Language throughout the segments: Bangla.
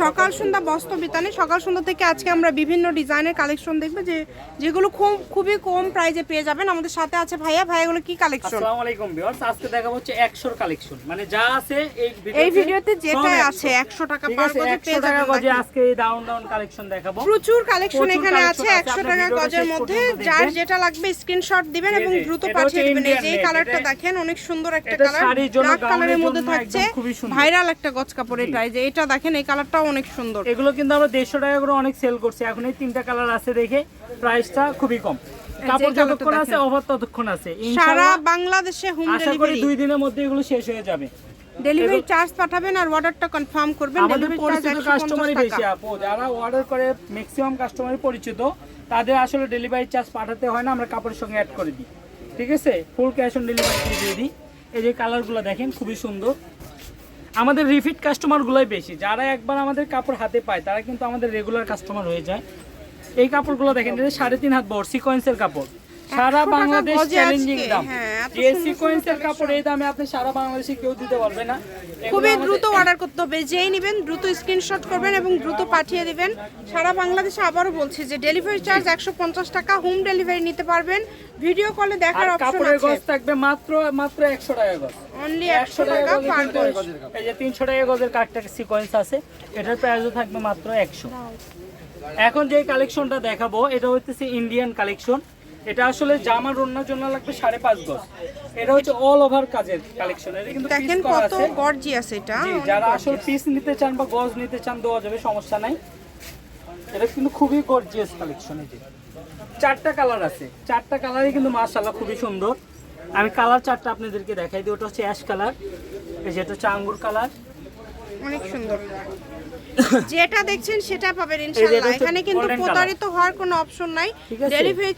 সকাল সন্ধ্যা বস্ত্র বিতানে সকাল সন্ধ্যা থেকে আজকে আমরা বিভিন্ন ডিজাইনের কালেকশন দেখব যে যেগুলো খুব খুবই কম প্রাইজে পেয়ে যাবেন। আমাদের সাথে আছে ভাইয়া। ভাইয়াগুলো কি কালেকশন আসসালামু আলাইকুম ভিউয়ার্স আজকে দেখাবো হচ্ছে 100 এর কালেকশন মানে যা আছে এই এই ভিডিওতে যেটা 100 আছে একশো টাকা পার গজে পেয়ে যাবেন গজে আজকে এই ডাউন ডাউন কালেকশন দেখাবো। প্রচুর কালেকশন এখানে আছে আছে, একশো আপনি টাকা গজের মধ্যে। যার যেটা লাগবে স্ক্রিনশট দিবেন এবং দ্রুত পাঠিয়ে দিবেন। এই যে কালারটা দেখেন অনেক সুন্দর একটা কালার কালারের মধ্যে থাকছে। ভাইরাল একটা গজ কাপড় এটা এই যে এটা দেখেন এই কালারটাও অনেক সুন্দর। এগুলো কিন্তু আমরা 150 টাকা করে অনেক সেল করছি। এখন এই তিনটা কালার আছে দেখে প্রাইসটা খুবই কম। কাপড় যতক্ষণ আছে অফার ততক্ষণ আছে। সারা বাংলাদেশে হোম ডেলিভারি দুই দিনের মধ্যে এগুলো শেষ হয়ে যাবে। ডেলিভারি চার্জ পাঠাবেন আর অর্ডারটা কনফার্ম করবেন। ডেলিভারি চার্জ কাস্টমারই বেশি আপু। যারা অর্ডার করে ম্যাক্সিমাম কাস্টমারই পরিচিত তাদের আসলে ডেলিভারি চার্জ পাঠাতে হয় না আমরা কাপড়ের সঙ্গে অ্যাড করে দিই। ঠিক আছে? ফুল ক্যাশ অন ডেলিভারি দিয়ে দিই। এই যে কালারগুলো দেখেন খুবই সুন্দর। আমাদের রিপিট কাস্টমারগুলোই বেশি। যারা একবার আমাদের কাপড় হাতে পায় তারা কিন্তু আমাদের রেগুলার কাস্টমার হয়ে যায়। এই কাপড়গুলো দেখেন সাড়ে তিন হাত বড় সিকোয়েন্সের কাপড়। সারা বাংলাদেশ চ্যালেঞ্জিং দাম। সিকোয়েন্সের কাপড় এই দামে আপনি সারা বাংলাদেশে কেউ দিতে পারবে না। খুবই দ্রুত অর্ডার করতে হবে। যেই নেবেন দ্রুত স্ক্রিনশট করবেন এবং দ্রুত পাঠিয়ে দিবেন। সারা বাংলাদেশে আবারও বলছি যে ডেলিভারি চার্জ একশো পঞ্চাশ টাকা হোম ডেলিভারি নিতে পারবেন। ভিডিও কলে দেখার অপশন আছে। গজ থাকবে মাত্র মাত্র একশো টাকা গজ। অনলি একশো একশো টাকা টাকা পার গজ। এই যে তিনশো টাকা গজের কাঠটা সিকোয়েন্স আছে। এটার প্রাইসও থাকবে মাত্র একশো। এখন যে কালেকশনটা দেখাবো এটা হচ্ছে ইন্ডিয়ান কালেকশন এটা আসলে জামার ওড়নার জন্য লাগবে সাড়ে পাঁচ গজ। এটা হচ্ছে অল ওভার কাজের কালেকশন এটা কিন্তু দেখেন কত আছে। গর্জিয়াস এটা যারা আসলে পিস নিতে চান বা গজ নিতে চান দেওয়া যাবে সমস্যা নাই। এটা কিন্তু খুবই গর্জিয়াস কালেকশন এই যে। চারটা কালার আছে। চারটা কালারই কিন্তু মাশাআল্লাহ খুবই সুন্দর। আমি কালার চারটা আপনাদেরকে দেখাই দিই ওটা হচ্ছে অ্যাশ কালার এই যে এটা হচ্ছে আঙ্গুর কালার অনেক সুন্দর। যেটা দেখছেন সেটা পাবেন ইনশাআল্লাহ। এখানে কিন্তু প্রতারিত হওয়ার কোনো অপশন নাই। ডেলিভারি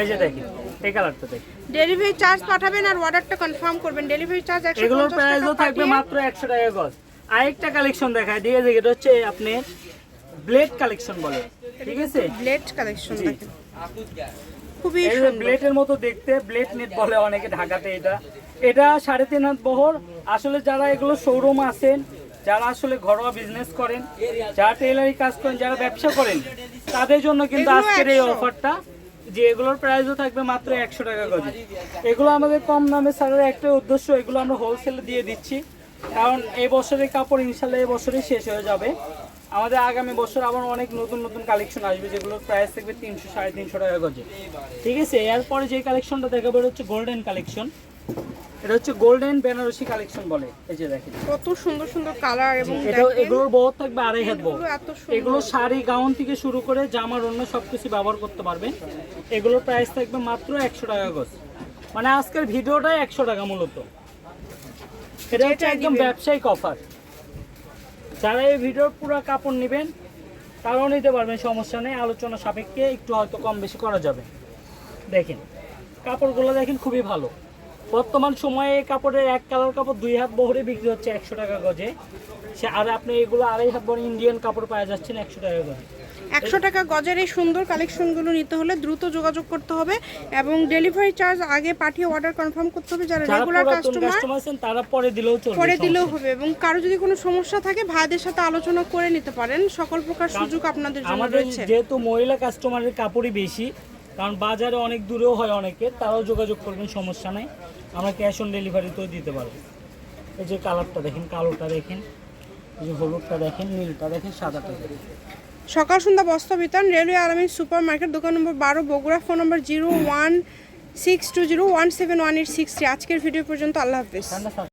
এই যে দেখেন এই কালারটা দেখেন। ডেলিভারি চার্জ পাঠাবেন আর অর্ডারটা কনফার্ম করবেন। ডেলিভারি চার্জ একশো এগুলোর প্রাইসও থাকবে মাত্র একশো টাকা গজ আরেকটা কালেকশন দেখায় দিয়ে যে এটা হচ্ছে আপনি ব্লেড কালেকশন বলে ঠিক আছে? Blade collection. দেখেন। খুবই ব্লেডের মতো দেখতে ব্লেড নেট বলে অনেকে ঢাকাতে এটা। এটা সাড়ে তিন হাত বহর। আসলে যারা এগুলো শোরুম আছেন যারা আসলে ঘরোয়া বিজনেস করেন যারা টেলারি কাজ করেন যারা ব্যবসা করেন তাদের জন্য কিন্তু আজকের এই 100 অফারটা যে এগুলোর প্রাইসও থাকবে মাত্র একশো টাকা করে এগুলো আমাদের কম দামে ছাড়ার একটা উদ্দেশ্য, এগুলো আমরা হোলসেলে দিয়ে দিচ্ছি। কারণ এই বছরের কাপড় ইনশাল্লাহ এই বছরই শেষ হয়ে যাবে। আমাদের আগামী বছর আবার অনেক নতুন নতুন কালেকশন আসবে, যেগুলোর প্রাইস থাকবে তিনশো, সাড়ে তিনশো টাকা গজে। ঠিক আছে? এরপরে যে কালেকশনটা দেখাবো হচ্ছে গোল্ডেন কালেকশন এটা হচ্ছে গোল্ডেন বেনারসি কালেকশন বলে। এই যে দেখেন। কত সুন্দর সুন্দর কালার এবং এটা এগুলোর বহুত থাকবে আড়াই হাত বহর। এগুলো শাড়ি গাউন থেকে শুরু করে জামার অন্য সব কিছু ব্যবহার করতে পারবেন। এগুলোর প্রাইস থাকবে মাত্র একশো টাকা গজ। মানে আজকের ভিডিওটাই একশো টাকা মূলত। এটা হচ্ছে একদম ব্যবসায়িক অফার যারা এই ভিডিওর পুরো কাপড় নেবেন তারাও নিতে পারবেন সমস্যা নেই। আলোচনা সাপেক্ষে একটু হয়তো কম বেশি করা যাবে। দেখেন কাপড়গুলো দেখেন খুবই ভালো। বর্তমান সময়ে কাপড়ের এক কালার কাপড় দুই হাত বহরে বিক্রি হচ্ছে একশো টাকা গজে। সে আর আপনি এগুলো আড়াই হাত বহরে ইন্ডিয়ান কাপড় পাওয়া যাচ্ছেন একশো টাকা গজে। একশো টাকা গজের এই সুন্দর কালেকশনগুলো নিতে হলে দ্রুত যোগাযোগ করতে হবে এবং ডেলিভারি চার্জ আগে পাঠিয়ে অর্ডার কনফার্ম করতে হবে যারা রেগুলার কাস্টমার আছেন তারা পরে দিলেও চলবে সমস্যা দিলেও হবে এবং কারও যদি কোনো সমস্যা থাকে ভাইদের সাথে আলোচনা করে নিতে পারেন। সকল প্রকার সুযোগ আপনাদের জন্য রয়েছে। যেহেতু মহিলা কাস্টমারের কাপড়ই বেশি কারণ বাজারে অনেক দূরেও হয় অনেকে তারাও যোগাযোগ করবেন সমস্যা নাই। আমরা ক্যাশ অন ডেলিভারিতেও দিতে পারব। এই যে কালারটা দেখেন কালোটা দেখেন এই যে হলুদটা দেখেন নীলটা দেখেন সাদাটা দেখেন। সকাল সন্ধ্যা বস্তা বিতান রেলওয়ে আলামিন সুপার মার্কেট দোকান নম্বর বারো বগুড়া ফোন নম্বর zero one six two zero one seven one eight six three. আজকের ভিডিও পর্যন্ত আল্লাহ হাফিজ।